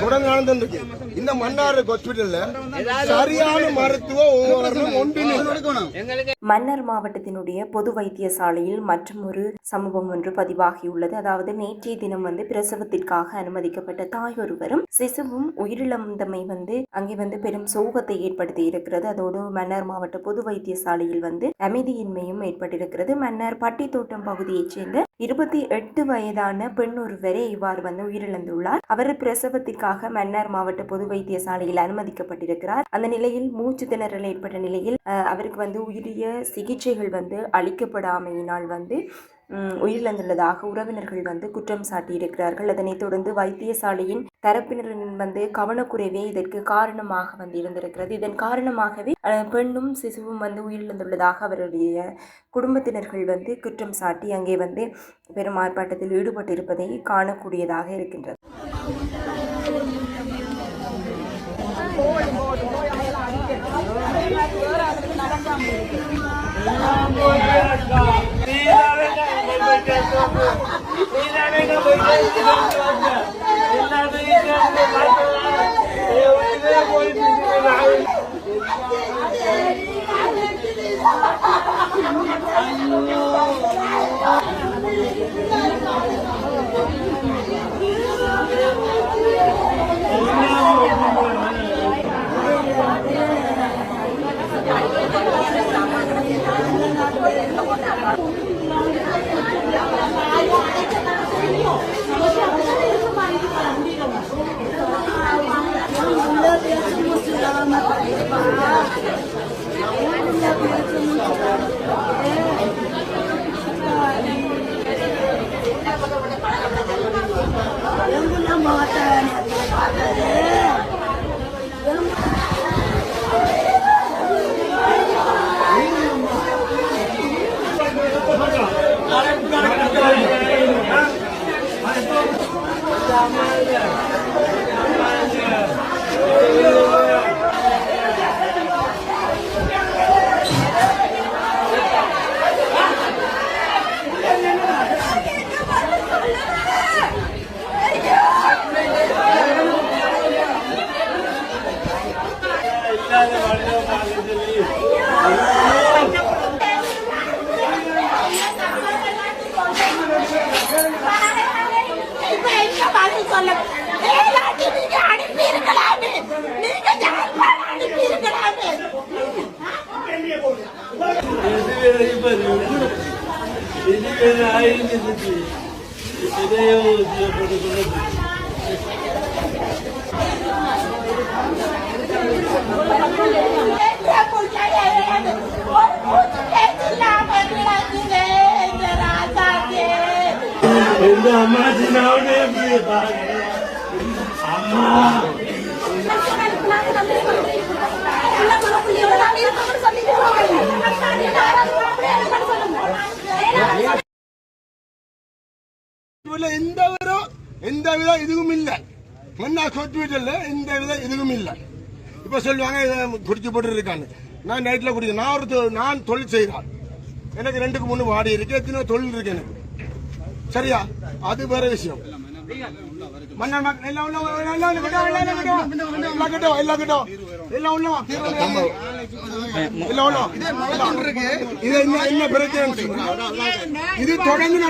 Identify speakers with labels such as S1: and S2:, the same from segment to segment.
S1: தொடர்ந்து நடந்துருக்கு இந்த மன்னார் ஹாஸ்பிட்டல்ல சரியான மருத்துவ
S2: மன்னர் மாவட்டத்தினுடைய பொது வைத்தியசாலையில் மற்றும் ஒரு சம்பவம் ஒன்று பதிவாகியுள்ளது அதாவது நேற்றைய தினம் வந்து பிரசவத்திற்காக அனுமதிக்கப்பட்ட தாய் ஒருவரும் சிசுவும் உயிரிழந்தமை வந்து அங்கே வந்து பெரும் சோகத்தை ஏற்படுத்தி இருக்கிறது அதோடு மன்னர் மாவட்ட பொது வைத்தியசாலையில் வந்து அமைதியின்மையும் ஏற்பட்டிருக்கிறது மன்னர் பட்டித்தோட்டம் பகுதியைச் சேர்ந்த இருபத்தி எட்டு வயதான பெண் ஒருவரே இவ்வாறு வந்து உயிரிழந்துள்ளார். அவர் பிரசவத்திற்காக மன்னார் மாவட்ட பொது வைத்தியசாலையில் அனுமதிக்கப்பட்டிருக்கிறார். அந்த நிலையில் மூச்சு திணறல் ஏற்பட்ட நிலையில் அவருக்கு வந்து உரிய சிகிச்சைகள் வந்து அளிக்கப்படாமையினால் வந்து உயிரிழந்துள்ளதாக உறவினர்கள் வந்து குற்றம் சாட்டியிருக்கிறார்கள். அதனைத் தொடர்ந்து வைத்தியசாலையின் தரப்பினரின் வந்து கவனக்குறைவே இதற்கு காரணமாக வந்து இருந்திருக்கிறது. இதன் காரணமாகவே பெண்ணும் சிசுவும் வந்து உயிரிழந்துள்ளதாக அவருடைய குடும்பத்தினர்கள் வந்து குற்றம் சாட்டி அங்கே வந்து பெரும் ஆர்ப்பாட்டத்தில் ஈடுபட்டிருப்பதை காணக்கூடியதாக இருக்கின்றது.
S3: الله இப்ப என்ற புள்ளைய ஒரு மூச்சு பேச்சு இல்லாம கிடக்குதே இந்த ராசாக்கே
S4: எந்த
S1: இதுல எந்த வித எந்த வித இதுவும் இல்லை. மன்னார் ஹாஸ்பிட்டல்ல எந்த வித இதுவும் இல்லை. இப்ப சொல்லுவாங்க இதை குடிச்சு போட்டு இருக்காங்க நான் நைட்ல குடிக்க நான் ஒரு நான் தொழில் செய்கிறேன் எனக்கு ரெண்டுக்கு மூணு வாடி இருக்கு எத்தனை தொழில் இருக்கு எனக்கு. சரியா? அது வேற விஷயம். எல்லாம் உள்ள எல்லாம் எல்லாம். எல்லாம் எல்லாம் உள்ள. எல்லாம் உள்ள வா. இது என்ன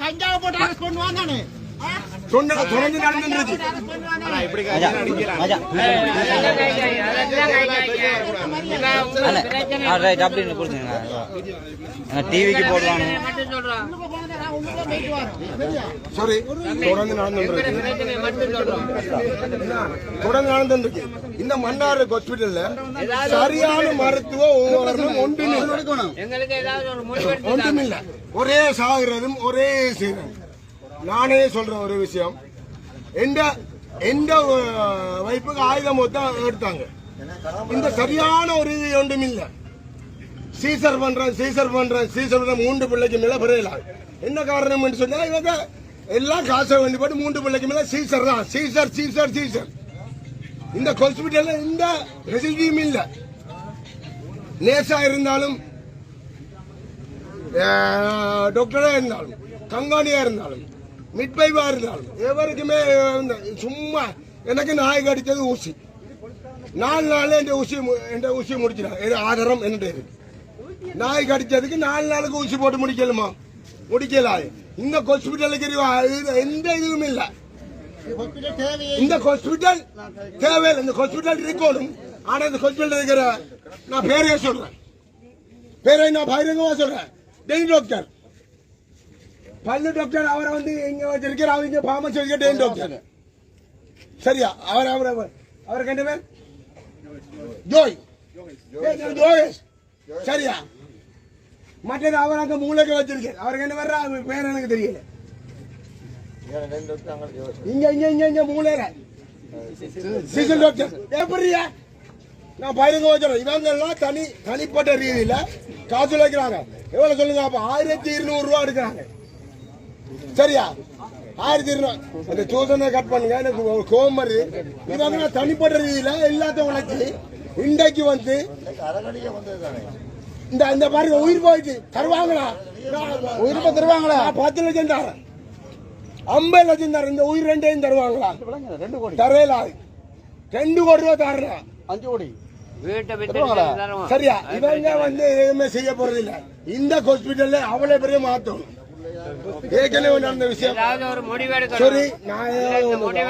S1: என்ன போட்டு அரெஸ்ட் பண்ணுவான் நானு சொன்ன- தொடர்ந்து நடந்துருக்கு
S5: ரைட் அப்படின்னு டிவிக்கு போடுவாங்க
S1: சாரி தொடர்ந்து நடந்துருக்கு தொடர்ந்து நடந்துருக்கு இந்த மன்னார் ஹாஸ்பிட்டல்ல சரியான மருத்துவ உபகரணம் ஒன்றுமே
S6: எங்களுக்கு ஏதாவது ஒரு முடிவெடுத்து
S1: ஒன்றுமில்ல. ஒரே சாகுறதும் ஒரே செய்யறதும் நானே சொல்ற ஒரு விஷயம். எந்த எந்த வைப்புக்கு ஆயுதம் மொத்தம் எடுத்தாங்க. இந்த சரியான ஒரு இது ஒன்றும் இல்லை. சீசர் பண்றேன் சீசர் பண்றேன் சீசர் பண்ற மூன்று பிள்ளைக்கு மேல பிறகு என்ன காரணம் சொன்னா இவங்க எல்லாம் காசை வேண்டி போட்டு மூன்று பிள்ளைக்கு மேல சீசர் தான். Caesar caesar caesar. இந்த ஹாஸ்பிட்டல்ல இந்த ஃபெசிலிட்டியும் இல்லை. நேசா இருந்தாலும் டாக்டரா இருந்தாலும் கங்காணியா இருந்தாலும் மிட்பைவா இருந்தாலும் எவருக்குமே சும்மா எனக்கு நாய் கடித்தது ஊசி. நாலு நாள் என் ஊசி என் ஊசி முடிச்சிடாங்க இது ஆதாரம் என்னுடைய இருக்கு நாய் கடிச்சதுக்கு நாலு நாளுக்கு ஊசி போட்டு முடிக்கலுமா? முடிக்கல இந்த ஹாஸ்பிட்டலுக்கு இது எந்த இதுவும் இல்லை. இந்த ஹாஸ்பிட்டல் தேவையில்லை. இந்த ஹாஸ்பிட்டல் இருக்கணும் ஆனா இந்த ஹாஸ்பிட்டல் இருக்கிற நான் பேரையே சொல்றேன். பேரை நான் பகிரங்கமா சொல்றேன். டெய்லி டாக்டர் பல்லு டாக்டர் அவரை வந்து இங்க வச்சிருக்கிற அவங்க பாமஸ் வச்சிருக்க டெய்லி டாக்டர் சரியா? அவர் அவர் அவர். அவர் கண்டு பேர்? ஜோய். ஜோயஸ் சரியா? மற்றது அவர் அங்க மூளைக்கு வச்சிருக்கேன் அவருக்கு என்ன வர்றா பேர் எனக்கு தெரியல. இங்க இங்க இங்க இங்க மூளையில. சிசில் டாக்டர் எப்படியா நான் பயிரங்க வச்சிடறேன். இவங்க எல்லாம் தனி தனிப்பட்ட ரீதியில காசு வைக்கிறாங்க எவ்வளவு சொல்லுங்க அப்ப ஆயிரத்தி இருநூறு ரூபா எடுக்கிறாங்க. சரியா? ஆயிரத்தி இருநூறு அந்த சூசனை கட் பண்ணுங்க. எனக்கு கோபம் வருது. இவங்க தனிப்பட்ட ரீதியில எல்லாத்தையும் உழைச்சி இன்றைக்கு வந்து இந்த இந்த பாருங்க உயிர் போயிட்டு தருவாங்களா? உயிர் தருவாங்களா? பத்து லட்சம் தரேன். ஐம்பது லட்சம் தரேன். இந்த உயிர் ரெண்டையும் தருவாங்களா? தரையில ரெண்டு கோடி. ரூபா தரேன்.
S6: வித்து தருவோம்
S1: சரியா? இவங்க வந்து எதுவுமே செய்ய போறது இல்ல இந்த ஹாஸ்பிட்டல்ல அவ்வளவு பெரிய மாத்தம் ஏற்கனவே நடந்த விஷயம் சரி நான்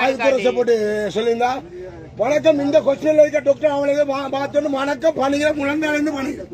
S1: ஆயுதரசை போட்டு சொல்லியிருந்தா வணக்கம் இந்த கொஸ்டின்ல இருக்க டாக்டர் அவங்களுக்கு பார்த்தோன்னு வணக்கம் பணிகிற முழந்தாலேருந்து பணிகிறேன்